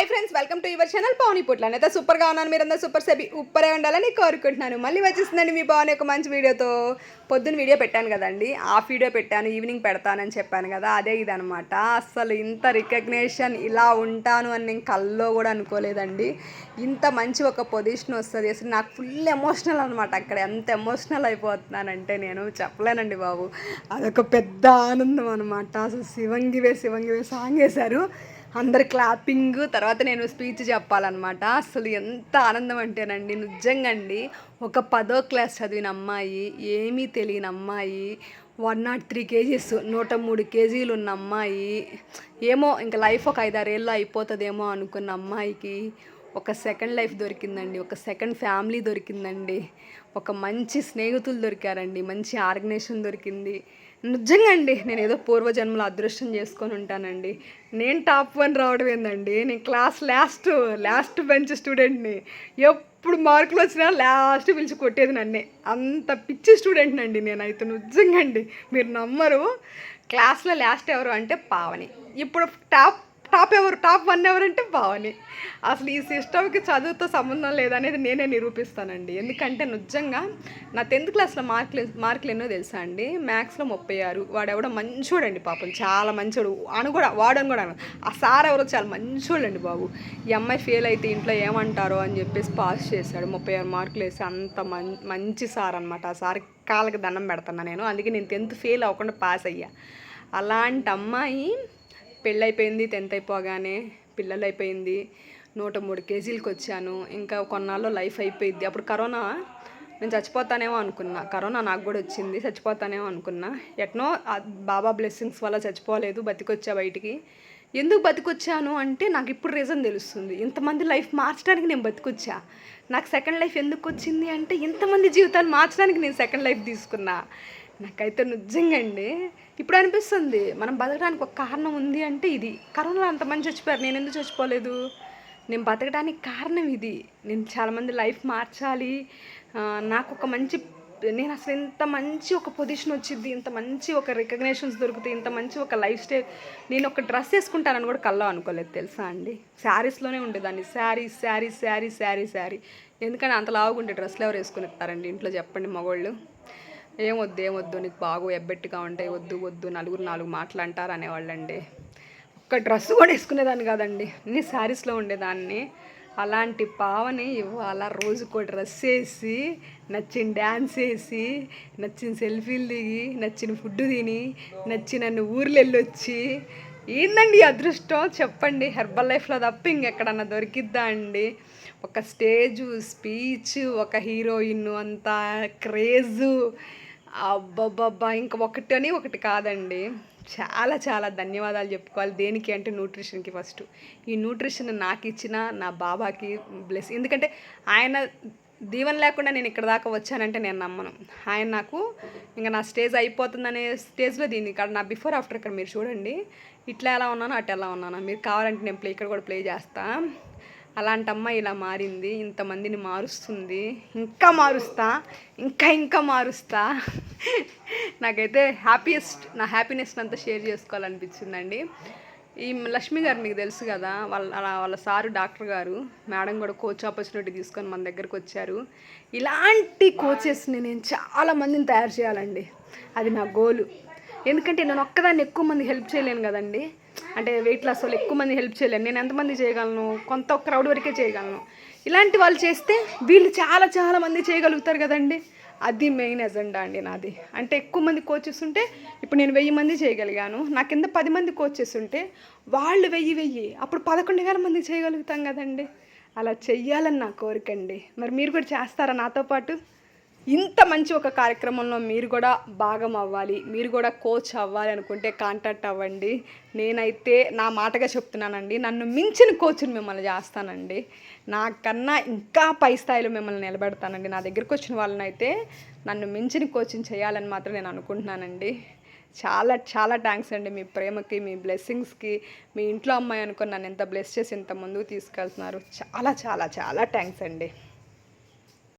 Hi friends welcome to your channel Pavani Putla అయితే సూపర్గా ఉన్నాను మీరందరూ సూపర్ సెబి ఉప్పరే ఉండాలని కోరుకుంటున్నాను. మళ్ళీ వచ్చేసిందండి మీ పవన్ ఒక మంచి వీడియోతో. పొద్దున్న వీడియో పెట్టాను కదండి ఆఫ్ వీడియో పెట్టాను ఈవినింగ్ పెడతానని చెప్పాను కదా అదే ఇదనమాట అసలు ఇంత రికగ్నేషన్ ఇలా ఉంటాను అని నేను కల్లో కూడా అనుకోలేదండి. ఇంత మంచి ఒక పొజిషన్ వస్తుంది. అసలు నాకు ఫుల్ ఎమోషనల్ అనమాట అక్కడ. ఎంత ఎమోషనల్ అయిపోతున్నానంటే నేను చెప్పలేనండి బాబు. అదొక పెద్ద ఆనందం అనమాట అసలు శివంగివే శివంగివే సాంగ్ వేశారు. అందరు క్లాపింగ్ తర్వాత నేను స్పీచ్ చెప్పాలన్నమాట. అసలు ఎంత ఆనందం అంటేనండి నిజంగా అండి ఒక పదో క్లాస్ చదివిన అమ్మాయి ఏమీ తెలియని అమ్మాయి వన్ నాట్ త్రీ కేజీస్ నూట మూడు కేజీలు ఉన్న అమ్మాయి ఏమో ఇంకా లైఫ్ ఒక ఐదారేళ్ళు అయిపోతుందేమో అనుకున్న అమ్మాయికి ఒక సెకండ్ లైఫ్ దొరికిందండి. ఒక సెకండ్ ఫ్యామిలీ దొరికిందండి. ఒక మంచి స్నేహితులు దొరికారండి. మంచి ఆర్గనైజేషన్ దొరికింది. నిజంగా అండి నేను ఏదో పూర్వజన్మలో అదృష్టం చేసుకొని ఉంటానండి. నేను టాప్ వన్ రావడం ఏందండి నేను క్లాస్ లాస్ట్ లాస్ట్ బెంచ్ స్టూడెంట్ని. ఎప్పుడు మార్కులు వచ్చినా లాస్ట్ పిలిచి కొట్టేది నన్నే. అంత పిచ్చి స్టూడెంట్ అండి నేనైతే నిజంగా అండి మీరు నమ్మరు క్లాస్లో లాస్ట్ ఎవరు అంటే పావని. ఇప్పుడు టాప్ టాప్ ఎవరు టాప్ వన్ ఎవరంటే భావని. అసలు ఈ సిస్టమ్కి చదువుతో సంబంధం లేదనేది నేనే నిరూపిస్తానండి. ఎందుకంటే నిజంగా నా టెన్త్ క్లాస్లో మార్కులు మార్కులు ఎన్నో తెలుసా అండి? మ్యాథ్స్లో ముప్పై ఆరు. వాడెవడో మంచోడండి పాపం చాలా మంచోడు. అను కూడా వాడని కూడా ఆ సార్ ఎవరో చాలా మంచోడండి బాబు. ఈ అమ్మాయి ఫెయిల్ అయితే ఇంట్లో ఏమంటారో అని చెప్పేసి పాస్ చేశాడు. ముప్పై ఆరు మార్కులు వేసి అంత మం మంచి సార్ అనమాట ఆ సార్ కాళ్ళకి దండం పెడతాను నేను. అందుకే నేను టెన్త్ ఫెయిల్ అవ్వకుండా పాస్ అయ్యా. అలాంటి అమ్మాయి పెళ్ళైపోయింది టెన్త్ అయిపోగానే పిల్లలు అయిపోయింది నూట మూడు కేజీలకు వచ్చాను. ఇంకా కొన్నాళ్ళు లైఫ్ అయిపోయింది అప్పుడు కరోనా నేను చచ్చిపోతానేమో అనుకున్నా. కరోనా నాకు కూడా వచ్చింది చచ్చిపోతానేమో అనుకున్నా. ఎట్నో బాబా బ్లెస్సింగ్స్ వల్ల చచ్చిపోలేదు బతికొచ్చా బయటికి. ఎందుకు బతికొచ్చాను అంటే నాకు ఇప్పుడు రీజన్ తెలుస్తుంది. ఇంతమంది లైఫ్ మార్చడానికి నేను బతికొచ్చా? నాకు సెకండ్ లైఫ్ ఎందుకు వచ్చింది అంటే ఇంతమంది జీవితాన్ని మార్చడానికి నేను సెకండ్ లైఫ్ తీసుకున్నా. నాకైతే నిజంగా అండి ఇప్పుడు అనిపిస్తుంది మనం బతకడానికి ఒక కారణం ఉంది అంటే ఇది. కరోనాలో అంతమంది చచ్చిపోయారు. నేను ఎందుకు చచ్చిపోలేదు? నేను బతకడానికి కారణం ఇది. నేను చాలామంది లైఫ్ మార్చాలి. నాకు ఒక మంచి నేను అసలు ఇంత మంచి ఒక పొజిషన్ వచ్చింది. ఇంత మంచి ఒక రికగ్నేషన్స్ దొరుకుతాయి. ఇంత మంచి ఒక లైఫ్ స్టైల్. నేను ఒక డ్రెస్ వేసుకుంటానని కూడా కల్లో అనుకోలేదు. తెలుసా అండి? శారీస్లోనే ఉండేదాన్ని. శారీ శారీ శారీ శారీ శారీ. ఎందుకంటే అంత లావుగుంటే డ్రెస్లు ఎవరు వేసుకుని ఇస్తారండి ఇంట్లో చెప్పండి మగోళ్ళు. ఏం వద్దు ఏం వద్దు నీకు బాగు ఎబ్బెట్టుగా ఉంటాయి వద్దు వద్దు నలుగురు నాలుగు మాటలు అంటారు అనేవాళ్ళండి. ఒక్క డ్రెస్ కూడా వేసుకునేదాన్ని కాదండి. అన్ని శారీస్లో ఉండేదాన్ని. అలాంటి పావని ఇవాళ రోజుకో డ్రెస్ వేసి నచ్చిన డ్యాన్స్ వేసి నచ్చిన సెల్ఫీలు దిగి నచ్చిన ఫుడ్ తిని నచ్చిన ఊర్లు వెళ్ళొచ్చి ఏందండి అదృష్టం? చెప్పండి. హెర్బల్ లైఫ్లో తప్ప ఇంకెక్కడన్నా దొరికిద్దా అండి? ఒక స్టేజు స్పీచ్ ఒక హీరోయిన్ అంత క్రేజు. అబ్బబ్బబ్బా ఇంక ఒకటి అని ఒకటి కాదండి. చాలా చాలా ధన్యవాదాలు చెప్పుకోవాలి. దేనికి అంటే న్యూట్రిషన్కి ఫస్ట్ ఈ న్యూట్రిషన్ నాకు ఇచ్చిన నా బాబాకి బ్లెస్ ఎందుకంటే ఆయన దీవెన లేకుండా నేను ఇక్కడ దాకా వచ్చానంటే నేను నమ్మను. ఆయన నాకు ఇంకా నా స్టేజ్ అయిపోతుందనే స్టేజ్లో దీన్ని ఇక్కడ నా బిఫోర్ ఆఫ్టర్ ఇక్కడ మీరు చూడండి. ఇట్లా ఎలా ఉన్నానో అటు ఎలా ఉన్నానో. మీరు కావాలంటే నేను ప్లే ఇక్కడ కూడా ప్లే చేస్తా. అలాంటి అమ్మాయి ఇలా మారింది ఇంతమందిని మారుస్తుంది. ఇంకా మారుస్తా ఇంకా ఇంకా మారుస్తా. నాకైతే హ్యాపీయెస్ట్ నా హ్యాపీనెస్ అంతా షేర్ చేసుకోవాలనిపించిందండి. ఈ లక్ష్మి గారు మీకు తెలుసు కదా వాళ్ళ అలా వాళ్ళ సారు డాక్టర్ గారు మేడం కూడా కోచ్ ఆపర్చునిటీ తీసుకొని మన దగ్గరకు వచ్చారు. ఇలాంటి కోచెస్ని నేను చాలా మందిని తయారు చేయాలండి. అది నా గోలు ఎందుకంటే నేను ఒక్కదాన్ని ఎక్కువ మంది హెల్ప్ చేయలేను కదండి. అంటే వెయిట్ లాస్ వాళ్ళు ఎక్కువ మంది హెల్ప్ చేయలేను. నేను ఎంతమంది చేయగలను? కొంత క్రౌడ్ వరకే చేయగలను. ఇలాంటి వాళ్ళు చేస్తే వీళ్ళు చాలా చాలా మంది చేయగలుగుతారు కదండి. అది మెయిన్ ఎజెండా అండి నాది. అంటే ఎక్కువ మంది కోచెస్ ఉంటే ఇప్పుడు నేను వెయ్యి మంది చేయగలిగాను. నా కింద పది మంది కోచెస్ ఉంటే వాళ్ళు వెయ్యి వెయ్యి అప్పుడు పదకొండు వేల మంది చేయగలుగుతాం కదండి. అలా చెయ్యాలని నా కోరిక అండి. మరి మీరు కూడా చేస్తారా నాతో పాటు? ఇంత మంచి ఒక కార్యక్రమంలో మీరు కూడా భాగం అవ్వాలి మీరు కూడా కోచ్ అవ్వాలి అనుకుంటే కాంటాక్ట్ అవ్వండి. నేనైతే నా మాటగా చెప్తున్నానండి నన్ను మించిన కోచ్ని మిమ్మల్ని చేస్తానండి. నాకన్నా ఇంకా పై స్థాయిలో మిమ్మల్ని నిలబెడతానండి. నా దగ్గరికి వచ్చిన వాళ్ళని అయితే నన్ను మించిన కోచింగ్ చేయాలని మాత్రం నేను అనుకుంటున్నానండి. చాలా చాలా థ్యాంక్స్ అండి మీ ప్రేమకి మీ బ్లెస్సింగ్స్కి మీ ఇంట్లో అమ్మాయి అనుకుని నన్ను ఎంత బ్లెస్ చేసి ఇంత ముందుకు తీసుకెళ్తున్నారు. చాలా చాలా చాలా థ్యాంక్స్ అండి.